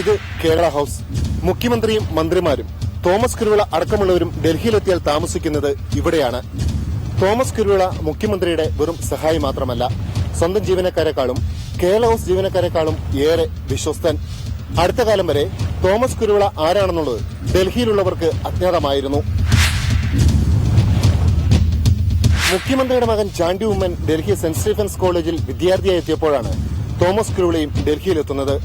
ഇത് കേരള ഹൌസ്. മുഖ്യമന്ത്രിയും മന്ത്രിമാരും തോമസ് കുരുവിള അടക്കമുള്ളവരും ഡൽഹിയിലെത്തിയാൽ താമസിക്കുന്നത് ഇവിടെയാണ്. തോമസ് കുരുവിള മുഖ്യമന്ത്രിയുടെ വെറും സഹായി മാത്രമല്ല സ്വന്തം ജീവനക്കാരെക്കാളും കേരള ഹൌസ് ജീവനക്കാരെക്കാളും ഏറെ വിശ്വസ്തൻ. അടുത്ത കാലം വരെ തോമസ് കുരുവിള ആരാണെന്നുള്ളത് ഡൽഹിയിലുള്ളവർക്ക് അജ്ഞാതമായിരുന്നു. മുഖ്യമന്ത്രിയുടെ മകൻ ചാണ്ടി ഉമ്മൻ ഡൽഹി സെന്റ് സ്റ്റീഫൻസ് കോളേജിൽ വിദ്യാർത്ഥിയായി എത്തിയപ്പോഴാണ് തോമസ് കുരുവിളയും ഡൽഹിയിലെത്തുന്നത്.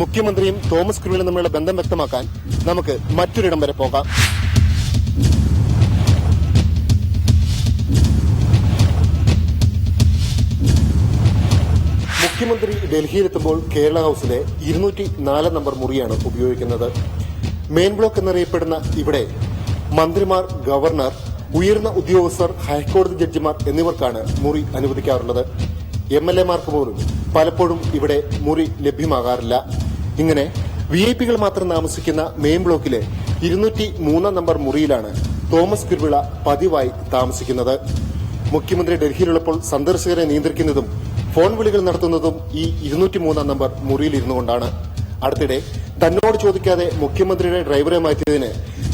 മുഖ്യമന്ത്രിയും തോമസ് ക്രൂവിനും തമ്മിലുള്ള ബന്ധം വ്യക്തമാക്കാൻ നമുക്ക് മറ്റൊരിടം വരെ പോകാം. മുഖ്യമന്ത്രി ഡൽഹിയിലെത്തുമ്പോൾ കേരള ഹൌസിലെ ഇരുന്നൂറ്റി നാല് നമ്പർ മുറിയാണ് ഉപയോഗിക്കുന്നത്. മെയിൻ ബ്ലോക്ക് എന്നറിയപ്പെടുന്ന ഇവിടെ മന്ത്രിമാർ ഗവർണർ ഉയർന്ന ഉദ്യോഗസ്ഥർ ഹൈക്കോടതി ജഡ്ജിമാർ എന്നിവർക്കാണ് മുറി അനുവദിക്കാറുള്ളത്. എം എൽ എമാർക്ക് പോലും പലപ്പോഴും ഇവിടെ മുറി ലഭ്യമാകാറില്ല. ഇങ്ങനെ വി ഐ പികൾ മാത്രം താമസിക്കുന്ന മെയിൻ ബ്ലോക്കിലെ ഇരുന്നൂറ്റി മൂന്നാം നമ്പർ മുറിയിലാണ് തോമസ് കുരുവിള പതിവായി താമസിക്കുന്നത്. മുഖ്യമന്ത്രി ഡൽഹിയിലുള്ളപ്പോൾ സന്ദർശകരെ നിയന്ത്രിക്കുന്നതും ഫോൺ വിളികൾ നടത്തുന്നതും ഈ ഇരുന്നൂറ്റി മൂന്നാം നമ്പർ മുറിയിൽ ഇരുന്നുകൊണ്ടാണ്. അടുത്തിടെ തന്നോട് ചോദിക്കാതെ മുഖ്യമന്ത്രിയുടെ ഡ്രൈവറെ മാറ്റിയതിന്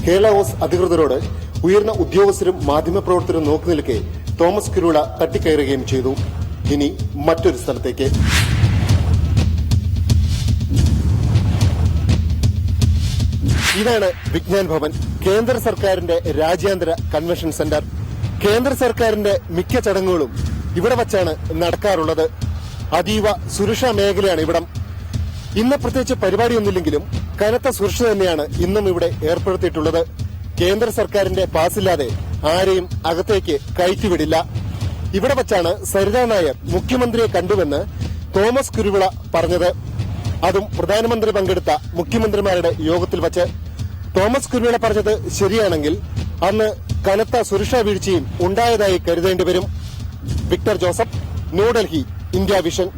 കേരള ഹൌസ് അധികൃതരോട് ഉയർന്ന ഉദ്യോഗസ്ഥരും മാധ്യമപ്രവർത്തകരും നോക്കി നിൽക്കെ തോമസ് കിരുള തട്ടിക്കയറുകയും ചെയ്തു. ഇനി മറ്റൊരു സ്ഥലത്തേക്ക്. ഇതാണ് വിജ്ഞാൻ ഭവൻ കേന്ദ്ര സർക്കാരിന്റെ രാജ്യാന്തര കൺവെൻഷൻ സെന്റർ. കേന്ദ്ര സർക്കാരിന്റെ മിക്ക ചടങ്ങുകളും ഇവിടെ വച്ചാണ് നടക്കാറുള്ളത്. അതീവ സുരക്ഷാ മേഖലയാണ് ഇവിടം. ഇന്ന് പ്രത്യേകിച്ച് പരിപാടിയൊന്നുമില്ലെങ്കിലും കനത്ത സുരക്ഷ തന്നെയാണ് ഇന്നും ഇവിടെ ഏർപ്പെടുത്തിയിട്ടുള്ളത്. കേന്ദ്ര സർക്കാരിന്റെ പാസില്ലാതെ ആരെയും അകത്തേക്ക് കയറ്റിവിടില്ല. ഇവിടെ വച്ചാണ് സരിത നായർ മുഖ്യമന്ത്രിയെ കണ്ടുവെന്ന് തോമസ് കുരുവിള പറഞ്ഞത്. അതും പ്രധാനമന്ത്രി പങ്കെടുത്ത മുഖ്യമന്ത്രിമാരുടെ യോഗത്തിൽ വച്ച് തോമസ് കുരുവിള പറഞ്ഞത് ശരിയാണെങ്കിൽ അന്ന് കനത്ത സുരക്ഷാ വീഴ്ചയും ഉണ്ടായതായി കരുതേണ്ടി വരും. Victor Joseph New Delhi India Vision.